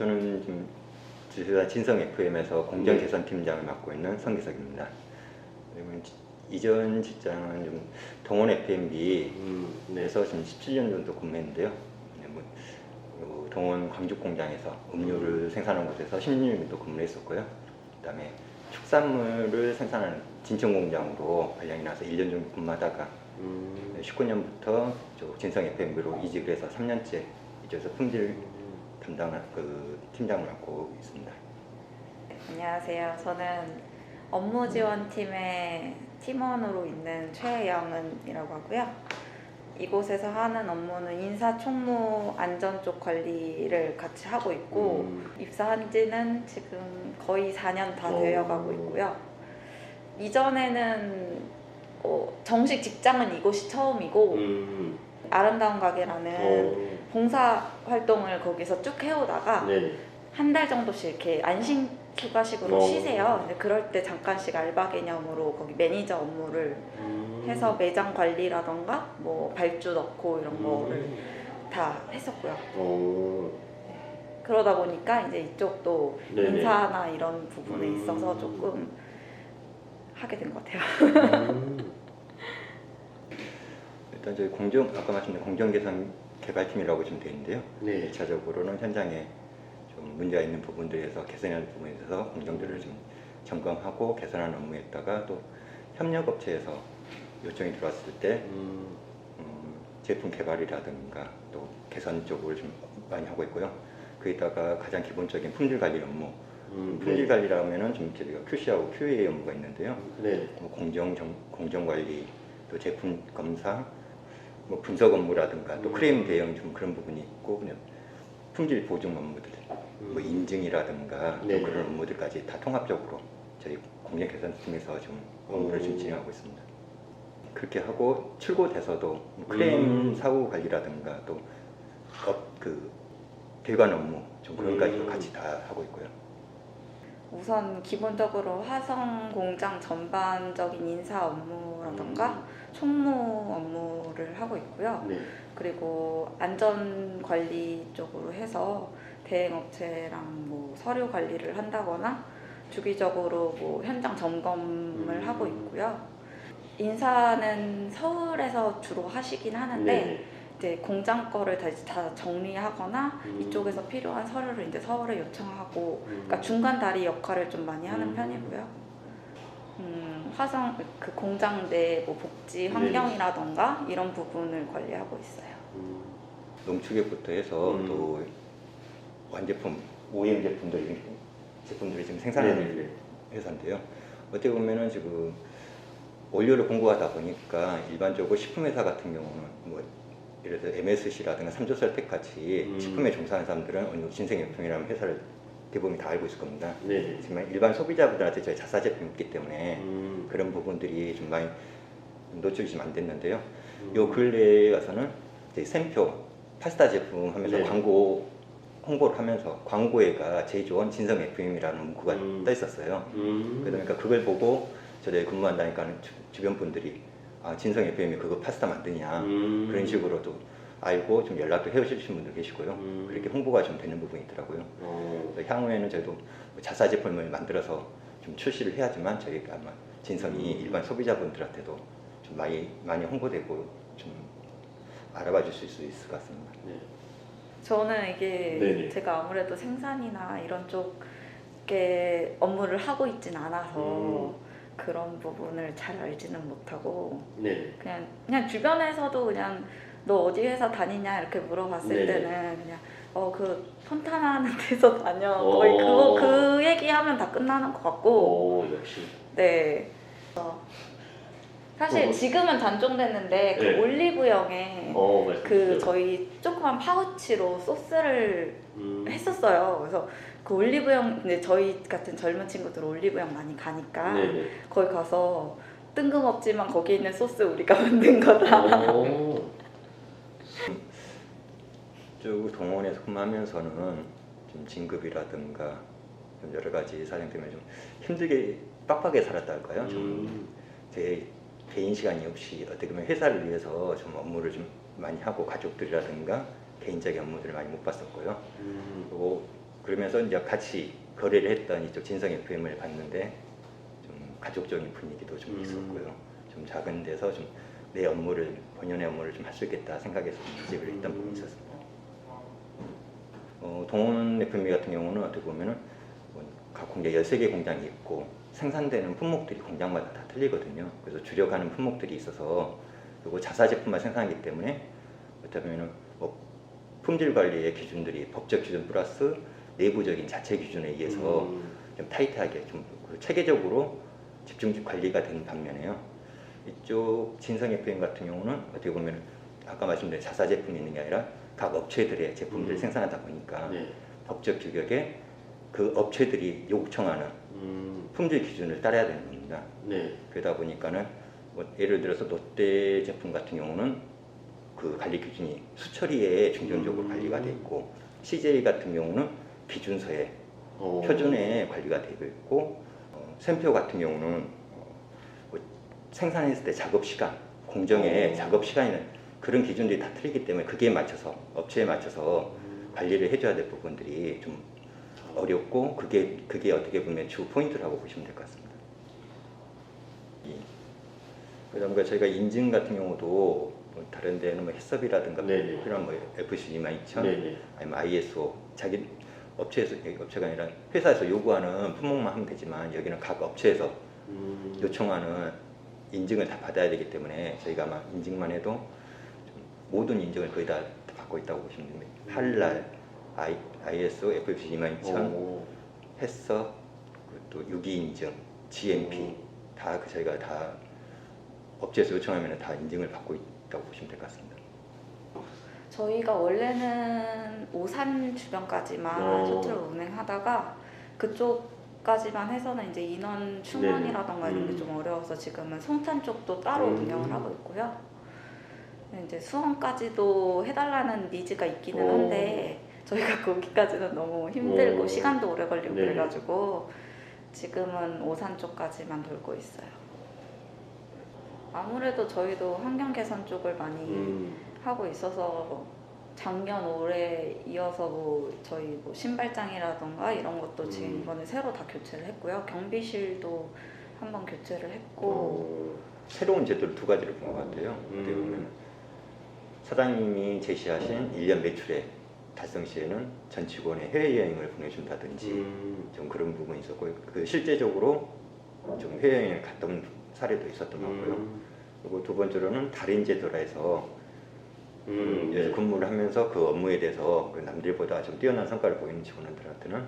저는 지금 주식회사 진성 FM에서 공정 네. 개선 팀장을 맡고 있는 성기석입니다. 그리고 지- 이전 직장은 좀 동원 FMB에서 음, 네. 지금 17년 정도 근무했는데요. 네, 뭐, 요 동원 광죽 공장에서 음료를 생산하는 곳에서 16년 정도 근무를 했었고요. 그다음에 축산물을 생산하는 진천 공장으로 발령이 나서 1년 정도 근무하다가 음, 19년부터 저 진성 FMB로 이직을 해서 3년째 이제서 품질 담당 그 팀장을 맡고 있습니다. 안녕하세요. 저는 업무 지원팀의 팀원으로 있는 최영은이라고 하고요. 이곳에서 하는 업무는 인사 총무 안전 쪽 관리를 같이 하고 있고 음, 입사한 지는 지금 거의 4년 다 오. 되어 가고 있고요. 이전에는 어, 정식 직장은 이곳이 처음이고 음, 아름다운 가게라는 어, 봉사 활동을 거기서 쭉 해오다가 네. 한 달 정도씩 이렇게 안심 휴가식으로 어. 쉬세요. 근데 그럴 때 잠깐씩 알바 개념으로 거기 매니저 업무를 음, 해서 매장 관리라던가 뭐 발주 넣고 이런 음, 거를 다 했었고요. 어, 그러다 보니까 이제 이쪽도 네네. 인사나 이런 부분에 음. 있어서 조금 하게 된 것 같아요. 음, 일단 저희 공정 아까 말씀드린 공정 개선 개발팀이라고 지금 되어 있는데요. 네. 1차적으로는 현장에 좀 문제가 있는 부분들에서 개선해야 할 부분에 있어서 공정들을 좀 점검하고 개선하는 업무에다가 또 협력업체에서 요청이 들어왔을 때 음, 음, 제품 개발이라든가 또 개선 쪽을 좀 많이 하고 있고요. 거기다가 가장 기본적인 품질 관리 업무. 음, 품질 관리라면은 좀 저희가 QC하고 QA 업무가 있는데요. 네. 뭐 공정 정, 공정 관리, 또 제품 검사, 뭐 분석 업무라든가 또 음. 크레임 대응 좀 그런 부분이 있고 그냥 품질 보증 업무들, 음, 뭐 인증이라든가 네. 또 그런 업무들까지 다 통합적으로 저희 공정 개선팀에서 좀 업무를 좀 오. 진행하고 있습니다. 그렇게 하고 출고돼서도 뭐 크레임 음. 사고 관리라든가 또 그 대관 업무 좀 그런까지도 음. 같이 다 하고 있고요. 우선 기본적으로 화성 공장 전반적인 인사 업무라던가 총무 업무를 하고 있고요. 네. 그리고 안전 관리 쪽으로 해서 대행 업체랑 뭐 서류 관리를 한다거나 주기적으로 뭐 현장 점검을 음. 하고 있고요. 인사는 서울에서 주로 하시긴 하는데 네. 이제 공장 거를 다시 다 정리하거나 음. 이쪽에서 필요한 서류를 이제 서울에 요청하고 음, 그러니까 중간 다리 역할을 좀 많이 하는 음. 편이고요. 음, 화성 그 공장 내 뭐 복지 네. 환경이라던가 이런 부분을 관리하고 있어요. 음, 농축액부터 해서 음. 또 완제품, OEM 제품들 제품들이 지금 생산하는 네네네. 회사인데요. 어떻게 보면은 지금 원료를 공급하다 보니까 일반적으로 식품 회사 같은 경우는 뭐 예를 들어 MSC라든가 삼조설텍 같이 음. 식품에 종사하는 사람들은 어느 정도 진생제품이라는 회사를 대부분 다 알고 있을 겁니다. 네. 하지만 일반 소비자분들한테 저희 자사 제품이 있기 때문에 음, 그런 부분들이 좀 많이 노출이 좀 안 됐는데요. 음, 요 근래에 가서는 이제 샘표 파스타 제품 하면서 네. 광고 홍보를 하면서 광고에가 제조원 진성 FM이라는 문구가 음. 떠 있었어요. 음, 그러니까 그걸 보고 저희 근무한다니까 주, 주변 분들이 아 진성 FM이 그거 파스타 만드냐 음, 그런 식으로도 알고 좀 연락도 해오시는 분들 계시고요. 음. 그렇게 홍보가 좀 되는 부분이 있더라고요. 어, 그래서 향후에는 저희도 뭐 자사 제품을 만들어서 좀 출시를 해야지만 저희가 아마 진성이 음. 일반 소비자분들한테도 좀 많이 많이 홍보되고 좀 알아봐 주실 수 있을 것 같습니다. 네. 저는 이게 네네. 제가 아무래도 생산이나 이런 쪽에 업무를 하고 있진 않아서 음. 그런 부분을 잘 알지는 못하고 네. 그냥 그냥 주변에서도 그냥 너 어디 회사 다니냐 이렇게 물어봤을 네네. 때는 그냥 어 그 폰타나는 데서 다녀 어. 거의 그거 그 얘기하면 다 끝나는 것 같고 오, 역시. 네 어, 사실 어. 지금은 단종됐는데 그 네. 올리브영에 어, 그. 저희 조그만 파우치로 소스를 음, 했었어요. 그래서 그 올리브영 근데 저희 같은 젊은 친구들 올리브영 많이 가니까 네네. 거기 가서 뜬금없지만 거기 있는 소스 우리가 만든 거다. 오, 쭉 동원에서 근무하면서는 좀 진급이라든가 좀 여러 가지 사정 때문에 좀 힘들게 빡빡하게 살았다 할까요? 음, 좀제 개인 시간이 없이 어떻게 보면 회사를 위해서 좀 업무를 좀 많이 하고 가족들이라든가 개인적인 업무들을 많이 못 봤었고요. 음, 그리고 그러면서 이제 같이 거래를 했던 이쪽 진성 FM을 봤는데 좀 가족적인 분위기도 좀 음. 있었고요. 좀 작은 데서 좀 내 업무를 본연의 업무를 좀 할 수 있겠다 생각해서 좀 이직을 했던 부분이 있었습니다. 어, 동원 FMB 같은 경우는 어떻게 보면은 뭐 각 공장 13개 공장이 있고 생산되는 품목들이 공장마다 다 틀리거든요. 그래서 주력하는 품목들이 있어서 그리고 자사 제품만 생산하기 때문에 보면은 뭐 품질 관리의 기준들이 법적 기준 플러스 내부적인 자체 기준에 의해서 음. 좀 타이트하게 좀그 체계적으로 집중 관리가 되는 반면에요. 이쪽 진성 FM 같은 경우는 어떻게 보면 아까 말씀드린 자사 제품이 있는 게 아니라 각 업체들의 제품들을 음. 생산하다 보니까 네. 법적 규격에 그 업체들이 요청하는 음. 품질 기준을 따라야 되는 겁니다. 네. 그러다 보니까는 뭐 예를 들어서 롯데 제품 같은 경우는 그 관리 기준이 수처리에 중점적으로 음. 관리가 돼 있고 CJ 같은 경우는 기준서에 어. 표준에 관리가 되고 있고 어, 샘표 같은 경우는 어, 뭐 생산했을 때 작업 시간 공정의 어. 작업 시간이나 그런 기준들이 다 틀리기 때문에 그게 맞춰서 업체에 맞춰서 음. 관리를 해줘야 될 부분들이 좀 어렵고 그게 그게 어떻게 보면 주 포인트라고 보시면 될 것 같습니다. 이- 그다음에 그 저희가 인증 같은 경우도 뭐 다른 데는 뭐 해썹이라든가 네네. 그런 뭐 FC 22000 네네. 아니면 ISO 자기 업체에서 여기 업체가 아니라 회사에서 요구하는 품목만 하면 되지만 여기는 각 업체에서 음. 요청하는 인증을 다 받아야 되기 때문에 저희가 아마 인증만 해도 좀 모든 인증을 거의 다 받고 있다고 보시면 됩니다. 할랄, I, ISO, FFC 22000, 오. 햇서, 또 유기 인증, GMP 음. 다그 저희가 다 업체에서 요청하면 다 인증을 받고 있다고 보시면 될 것 같습니다. 저희가 원래는 오산 주변까지만 어. 셔틀을 운행하다가 그쪽까지만 해서는 이제 인원 충원이라던가 네네. 이런 게 음. 좀 어려워서 지금은 송탄 쪽도 따로 음. 운영을 하고 있고요. 이제 수원까지도 해달라는 니즈가 있기는 어. 한데 저희가 거기까지는 너무 힘들고 어. 시간도 오래 걸리고 네네. 그래가지고 지금은 오산 쪽까지만 돌고 있어요. 아무래도 저희도 환경 개선 쪽을 많이 음. 하고 있어서 작년 올해 이어서 뭐 저희 뭐 신발장이라던가 이런 것도 지금 음. 이번에 새로 다 교체를 했고요. 경비실도 한번 교체를 했고 어. 새로운 제도를 두 가지를 본 것 같아요. 음. 어떻게 보면 사장님이 제시하신 1년 매출의 달성 시에는 전 직원의 해외여행을 보내준다든지 음. 좀 그런 부분이 있었고 그 실제적으로 좀 해외여행을 갔던 사례도 있었던 것 같고요. 음. 그리고 두 번째로는 달인 제도라 해서 음. 예, 네. 근무를 하면서 그 업무에 대해서 그 남들보다 좀 뛰어난 성과를 보이는 직원들한테는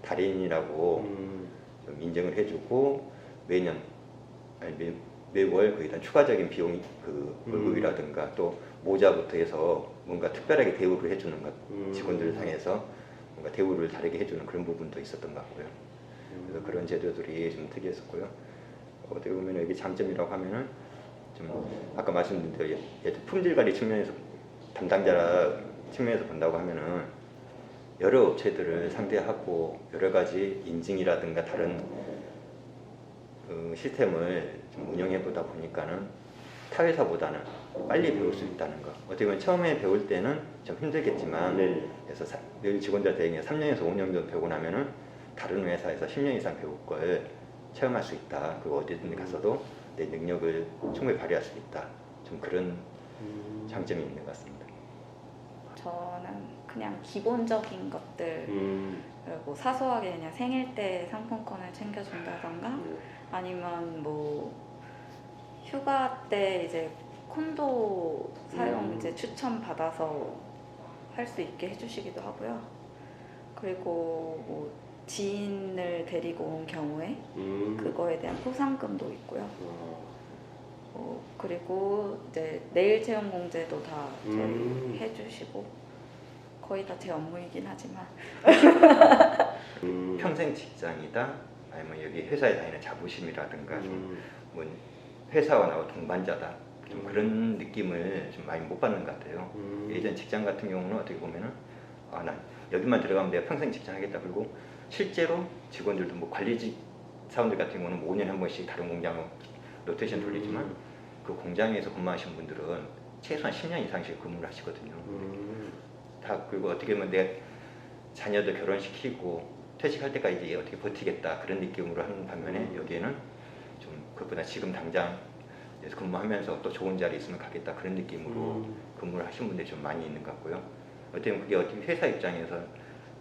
달인이라고 음. 좀 인정을 해주고 매년 아니 매, 매월 그 일단 추가적인 비용 그 음. 월급이라든가 또 모자부터 해서 뭔가 특별하게 대우를 해주는 것 음. 직원들을 향해서 뭔가 대우를 다르게 해주는 그런 부분도 있었던 것 같고요. 그래서 그런 제도들이 좀 특이했었고요. 어떻게 보면 여기 장점이라고 하면은 좀 아까 말씀드린 대로 예- 품질 관리 측면에서 담당자 측면에서 본다고 하면은 여러 업체들을 상대하고 여러 가지 인증이라든가 다른 그 시스템을 좀 운영해 보다 보니까는 타 회사보다는 빨리 배울 수 있다는 거. 어떻게 보면 처음에 배울 때는 좀 힘들겠지만 네. 그래서 사- 늘 직원들한테 얘기해 3년에서 5년 정도 배우고 나면은 다른 회사에서 10년 이상 배울 걸 체험할 수 있다. 그리고 어디든 가서도 내 능력을 충분히 발휘할 수 있다. 좀 그런 음. 장점이 있는 것 같습니다. 저는 그냥 기본적인 것들 음. 그리고 사소하게 그냥 생일 때 상품권을 챙겨준다던가 네. 아니면 뭐 휴가 때 이제 콘도 사용 음. 이제 추천 받아서 할 수 있게 해주시기도 하고요. 그리고 뭐 지인을 데리고 온 경우에 음. 그거에 대한 포상금도 있고요. 어. 어, 그리고 이제 내일 채용 공제도 다 저희 음. 해주시고 거의 다 제 업무이긴 하지만 음. 평생 직장이다. 아니면 여기 회사에 다니는 자부심이라든가 좀 음. 뭐 회사와 나와 동반자다. 좀 음. 그런 느낌을 좀 많이 못 받는 것 같아요. 음. 예전 직장 같은 경우는 어떻게 보면은 아, 난 여기만 들어가면 내가 평생 직장 하겠다. 그리고 실제로 직원들도 뭐 관리직 사원들 같은 경우는 뭐 5년에 한 번씩 다른 공장으로 로테이션 돌리지만 음. 그 공장에서 근무하신 분들은 최소한 10년 이상씩 근무를 하시거든요. 음. 다 그리고 어떻게 보면 내 자녀들 결혼시키고 퇴직할 때까지 어떻게 버티겠다 그런 느낌으로 하는 반면에 음. 여기에는 좀 그것보다 지금 당장 근무하면서 또 좋은 자리 있으면 가겠다 그런 느낌으로 음. 근무를 하신 분들이 좀 많이 있는 것 같고요. 어떻게 보면 그게 어떻게 회사 입장에서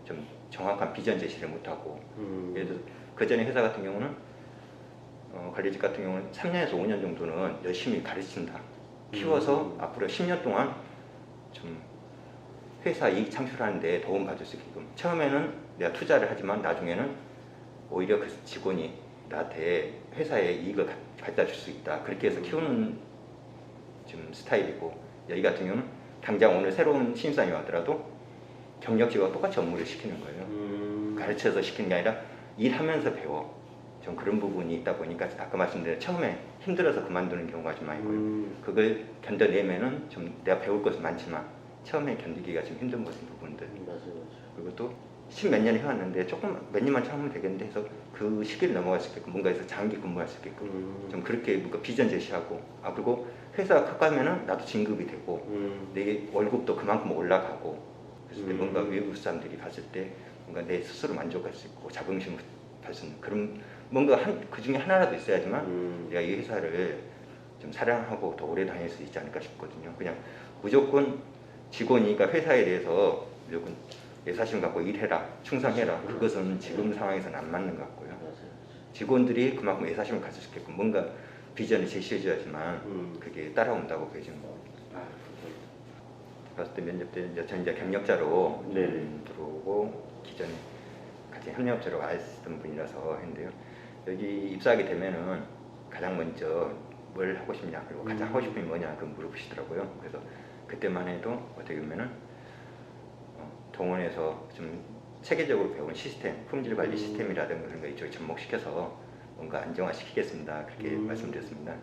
좀 정확한 비전 제시를 못하고 음. 예를 들어 그 전에 회사 같은 경우는 어, 관리직 같은 경우는 3년에서 5년 정도는 열심히 가르친다. 키워서 음. 앞으로 10년 동안 좀 회사 이익 창출하는데 도움 받을 수 있게끔 처음에는 내가 투자를 하지만 나중에는 오히려 그 직원이 나한테 회사에 이익을 가- 갖다 줄 수 있다. 그렇게 해서 음. 키우는 좀 스타일이고 여기 같은 경우는 당장 오늘 새로운 신입사원이 왔더라도 경력직과 똑같이 업무를 시키는 거예요. 음. 가르쳐서 시키는 게 아니라 일하면서 배워. 좀 그런 부분이 있다 보니까 아까 말씀드린 처음에 힘들어서 그만두는 경우가 좀 많이 있고요. 음. 그걸 견뎌내면은 좀 내가 배울 것은 많지만 처음에 견디기가 좀 힘든 것은 부분들. 맞아 맞아. 그리고 또 십몇 년을 해왔는데 조금 몇 년만 참으면 되겠는데 해서 그 시기를 넘어갈 수 있게끔 뭔가에서 장기 근무할 수 있게끔 음. 좀 그렇게 뭔가 비전 제시하고 아 그리고 회사가 커가면은 나도 진급이 되고 음. 내 월급도 그만큼 올라가고 때 음. 뭔가 외국 사람들이 봤을 때 뭔가 내 스스로 만족할 수 있고 자긍심을 받수 있는 그런 뭔가 한, 그 중에 하나라도 있어야지만 음. 내가 이 회사를 좀 사랑하고 더 오래 다닐 수 있지 않을까 싶거든요. 그냥 무조건 직원이니까 회사에 대해서 무조건 예 사심 갖고 일해라, 충성해라. 그것은 지금 상황에서는 안 맞는 것 같고요. 직원들이 그만큼 예사심을 가질 수 있게끔 뭔가 비전을 제시해줘야지만 음. 그게 따라온다고 보여지는 거고. 아, 봤을 때 면접 때 이제 저는 이제 경력자로 네. 음, 들어오고 기존에 같이 협력업자로 와 있었던 분이라서 했는데요. 여기 입사하게 되면은 가장 먼저 뭘 하고 싶냐 그리고 가장 음. 하고 싶은 게 뭐냐 그 물어보시더라고요. 그래서 그때만 해도 어떻게 보면은 어, 동원에서 좀 체계적으로 배운 시스템, 품질 관리 음. 시스템이라든가 그런 거 이쪽에 접목시켜서 뭔가 안정화시키겠습니다. 그렇게 음. 말씀드렸습니다.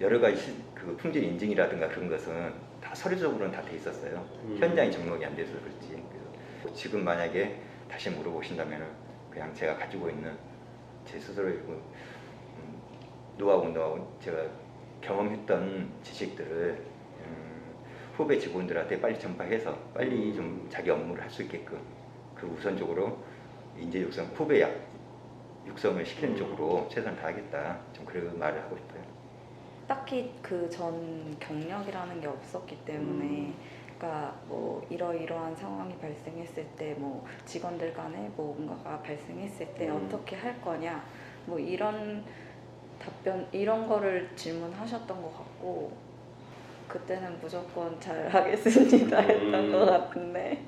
여러 가지 시- 그 품질 인증이라든가 그런 것은 다 서류적으로는 다 돼 있었어요. 음. 현장이 접목이 안 돼서 그렇지. 그래서 지금 만약에 다시 물어보신다면은 그냥 제가 가지고 있는 제 스스로의 그, 음, 노하우, 노하우 제가 경험했던 지식들을 음, 후배 직원들한테 빨리 전파해서 빨리 음. 좀 자기 업무를 할 수 있게끔 그 우선적으로 인재 육성 후배 약 육성을 시키는 음. 쪽으로 최선을 다하겠다. 좀 그런 말을 하고 싶어요. 딱히 그 전 경력이라는 게 없었기 때문에 음. 그러니까 뭐 이러이러한 상황이 발생했을 때 뭐 직원들 간에 뭐 뭔가가 발생했을 때 음. 어떻게 할 거냐 뭐 이런 답변 이런 거를 질문하셨던 것 같고 그때는 무조건 잘 하겠습니다 했던 음. 것 같은데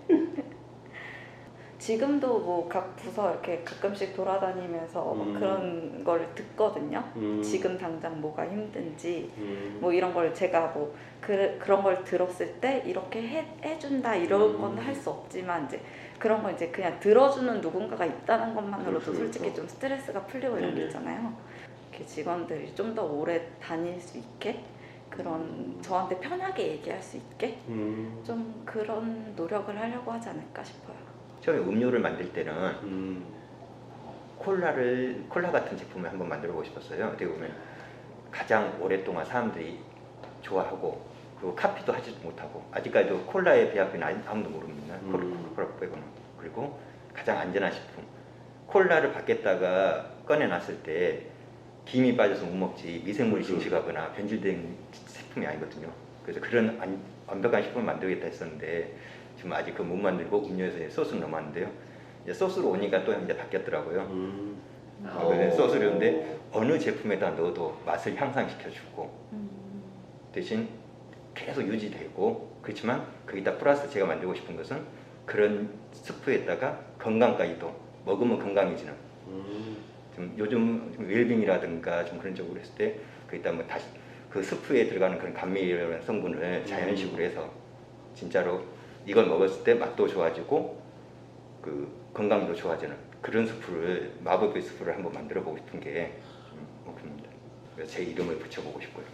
지금도 뭐 각 부서 이렇게 가끔씩 돌아다니면서 막 음. 그런 걸 듣거든요. 음. 지금 당장 뭐가 힘든지 음. 뭐 이런 걸 제가 뭐 그, 그런 걸 들었을 때 이렇게 해, 해준다 이런 음. 건할 수 없지만 이제 그런 거 이제 그냥 들어주는 누군가가 있다는 것만으로도 그렇죠, 솔직히 그렇죠. 좀 스트레스가 풀리고 이런 게 네네. 있잖아요. 이렇게 직원들이 좀 더 오래 다닐 수 있게 그런 저한테 편하게 얘기할 수 있게 음. 좀 그런 노력을 하려고 하지 않을까 싶어요. 처음에 음료를 만들 때는 음. 콜라를 콜라 같은 제품을 한번 만들어 보고 싶었어요. 어떻게 보면 가장 오랫동안 사람들이 좋아하고 그리고 카피도 하지도 못하고 아직까지도 콜라의 아니- 아무도 모릅니다. 음. 콜라 빼고는 그리고 가장 안전한 식품 콜라를 밖에다가 꺼내놨을 때 김이 빠져서 못 먹지 미생물이 그렇죠. 증식하거나 변질된 제품이 아니거든요. 그래서 그런 안- 완벽한 식품을 만들겠다 했었는데 지금 아직 그 못 만들고 음료에서 소스를 넣어놨는데요. 이제 소스로 오니까 또 이제 바뀌었더라고요. 음. 어, 그래서 소스류인데 어느 제품에다 넣어도 맛을 향상시켜주고 음. 대신 계속 유지되고 그렇지만 거기다 플러스 제가 만들고 싶은 것은 그런 스프에다가 건강까지도 먹으면 건강해지는 음. 좀 요즘 웰빙이라든가 좀 그런 쪽으로 했을 때 거기다 뭐 다시 그 스프에 들어가는 그런 감미료라는 성분을 자연식으로 해서 진짜로 이걸 먹었을 때 맛도 좋아지고 그 건강도 좋아지는 그런 스프를 마법의 스프를 한번 만들어 보고 싶은 게좀 목표입니다. 그래서 제 이름을 붙여보고 싶고요.